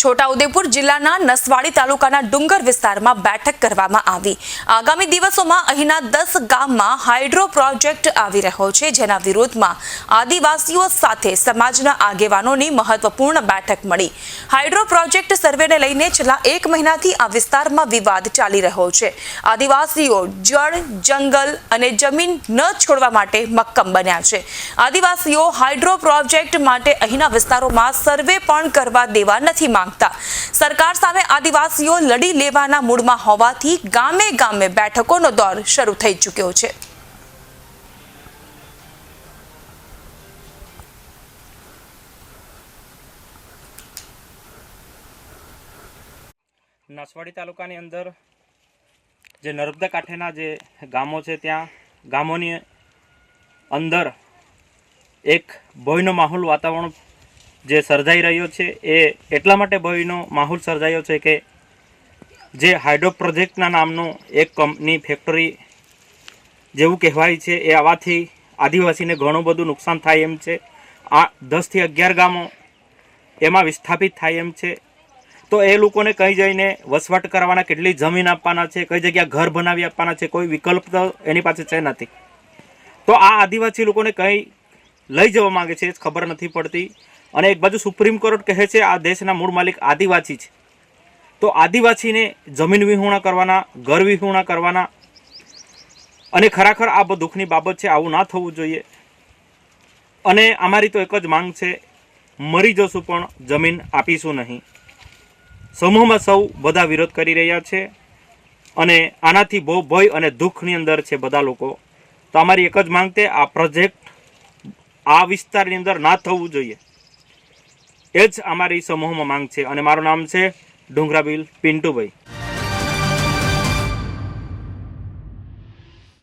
છોટાઉદેપુર જિલ્લાના નસવાડી તાલુકાના ડુંગર વિસ્તારમાં બેઠક કરવામાં આવી. આગામી દિવસોમાં અહીંના દસ ગામમાં હાઇડ્રો પ્રોજેક્ટ આવી રહ્યો છે, જેના વિરોધમાં આદિવાસીઓ સાથે સમાજના આગેવાનોની મહત્વપૂર્ણ બેઠક મળી. હાઇડ્રો પ્રોજેક્ટ સર્વેને લઈને છેલ્લા એક મહિનાથી આ વિસ્તારમાં વિવાદ ચાલી રહ્યો છે. આદિવાસીઓ જળ, જંગલ અને જમીન ન છોડવા માટે મક્કમ બન્યા છે. આદિવાસીઓ હાઇડ્રો પ્રોજેક્ટ માટે અહીંના વિસ્તારોમાં સર્વે પણ કરવા દેવા નથી માંગતા. સરકાર સામે આદિવાસીઓ લડી લેવાના મૂડમાં હોવાથી ગામે ગામે બેઠકોનો દોર શરૂ થઈ ચૂક્યો છે. નસવાડી તાલુકાની અંદર જે નર્મદા કાંઠેના જે ગામો છે, ત્યાં ગામોની અંદર એક ભયનો માહોલ વાતાવરણ જે સર્જાઈ રહ્યો છે, એ એટલા માટે ભયનો માહોલ સર્જાયો છે કે જે હાઇડ્રો પ્રોજેક્ટના નામનું એક કંપની ફેક્ટરી જેવું કહેવાય છે, એ આવવાથી આદિવાસીને ઘણું બધું નુકસાન થાય એમ છે. આ દસથી અગિયાર ગામો એમાં વિસ્થાપિત થાય એમ છે. તો એ લોકોને કઈ જઈને વસવાટ કરવાના, કેટલી જમીન આપવાના છે, કઈ જગ્યા ઘર બનાવી આપવાના છે, કોઈ વિકલ્પ તો એની પાસે છે નથી. તો આ આદિવાસી લોકોને કઈ લઈ જવા માંગે છે ખબર નથી પડતી. અને એક બાજુ સુપ્રીમ કોર્ટ કહે છે, આ દેશના મૂળ માલિક આદિવાસી છે. તો આદિવાસીને જમીન વિહોણા કરવાના, ઘર વિહોણા કરવાના, અને ખરેખર આ દુઃખની બાબત છે, આવું ના થવું જોઈએ. અને અમારી તો એક જ માંગ છે, મરી જશું પણ જમીન આપીશું નહીં. સમૂહમાં સૌ બધા વિરોધ કરી રહ્યા છે, અને આનાથી બહુ ભય અને દુઃખની અંદર છે બધા લોકો. તો અમારી એક જ માંગ તે આ પ્રોજેક્ટ આ વિસ્તારની અંદર ના થવું જોઈએ. એ જ અમારી સમૂહમાં માંગ છે અને મારું નામ છે ડુંગરાબીલ પિન્ટુભાઈ.